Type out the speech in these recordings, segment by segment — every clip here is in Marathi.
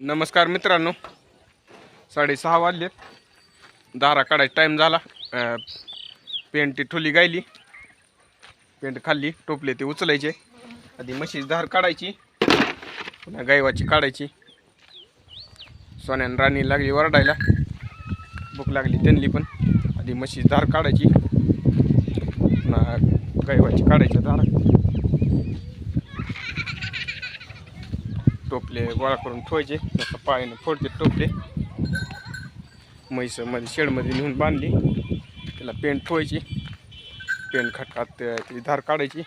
नमस्कार मित्रांनो. साडेसहा वाजलेत. दारा काढायचा टाईम झाला. पेंट ती ठोली गायली. पेंट खाल्ली टोपले ते उचलायचे. आधी म्हशीची धार काढायची पुन्हा गायवाची काढायची. सोन्यानं राणी लागली वरडायला. भूक लागली त्यांनी पण. आधी म्हशीची धार काढायची. पुन्हा गायवाची काढायची धारा. टोपले गोळा करून ठेवायचे. नका पायानं फोडते टोपले म्हैसमध्ये शेडमध्ये नेऊन बांधली. त्याला पेंट ठेवायची. पेंट खटकात त्याची धार काढायची.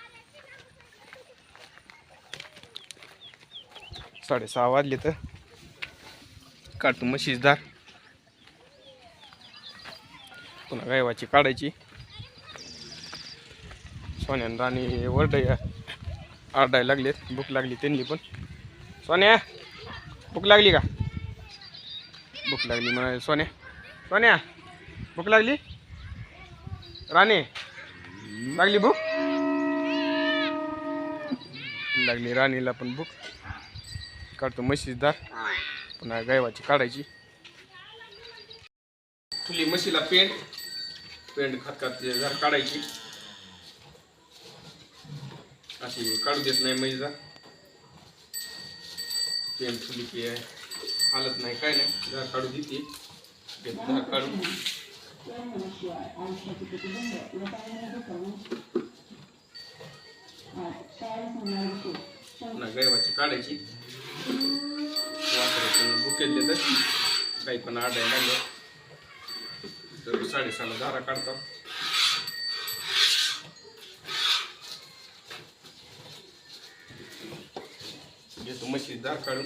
साडेसहा वाजले तर काढतो म्हशीची धार. पुन्हा गायवाची काढायची. सोन्यान राणी वरडाय आरडायला लागलेत. भूक लागली त्यांनी पण. सोन्या भूक लागली का? भूक लागली म्हणा सोन्या. सोन्या भूक लागली? राणे लागली भूक? लागली राणीला पण भूक. काढतो म्हशीदार पुन्हा गायवाची काढायची. तुली म्हशीला पेंट पेंट खात खात घर काढायची. अशी काढू देत नाही म्हशीचा तेल फुली की हालत नाही काय नाही. जरा काढू देते ते जरा काढू पुन्हा गैवाची काढायची. वासरातून बुकेले तर काही पण आडायला लागलं तर साडेसहाला धारा काढतात. म्हशी धार काढून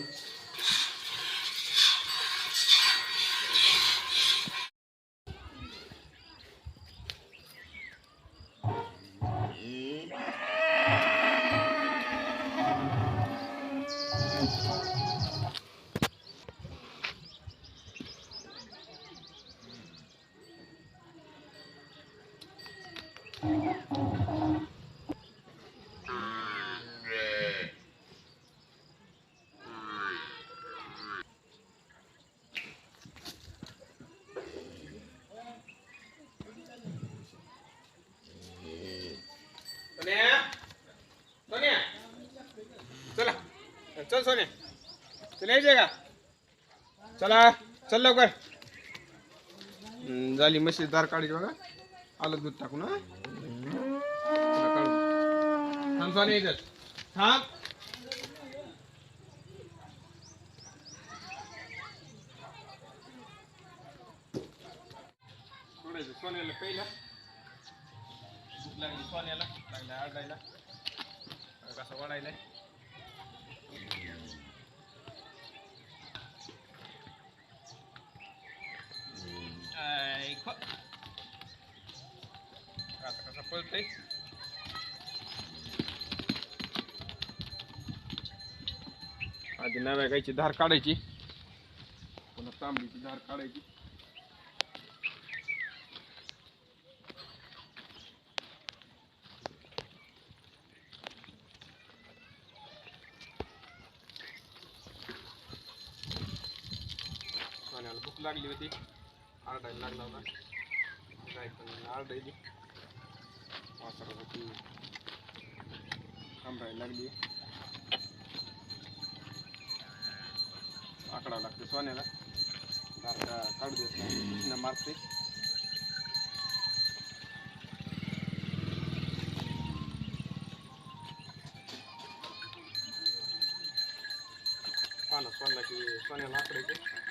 सोन्या? सोन्या? चला. चल सोन्या. तुला यायचंय का? चला चल लवकर. हम्म, झाली म्हशी दार काढायची बघा. आलं दूध टाकून हा? चला, काढू. थांब सोन्या यायचं थांब. सोन्याला पहिला. लागली. सोन्याला लागला आरडायला. कसं वाढायला आता कसं पळतय? आधी नव्या गायची धार काढायची. पुन्हा तांबडीची धार काढायची सोन्याला भूक लागली होती आरडायला लागला होता काय पण आरडायली वासरासाठी थांबायला लागली आकडा लागते सोन्याला दारका काढू देत नाही कृष्ण मारते पानं सोनला की सोन्याला आकडायचे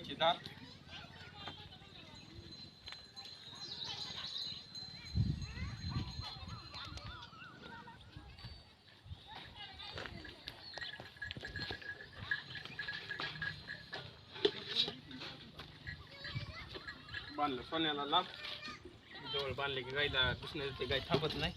ती सोन्या दार बांधलं सोन्याला लाभ जवळ बांधले की गायला दुसऱ्या गाय थांबत नाही.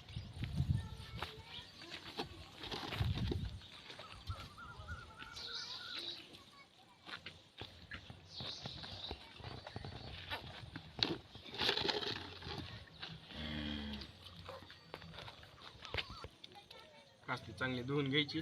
कास्ती चांगली धुवून घ्यायची.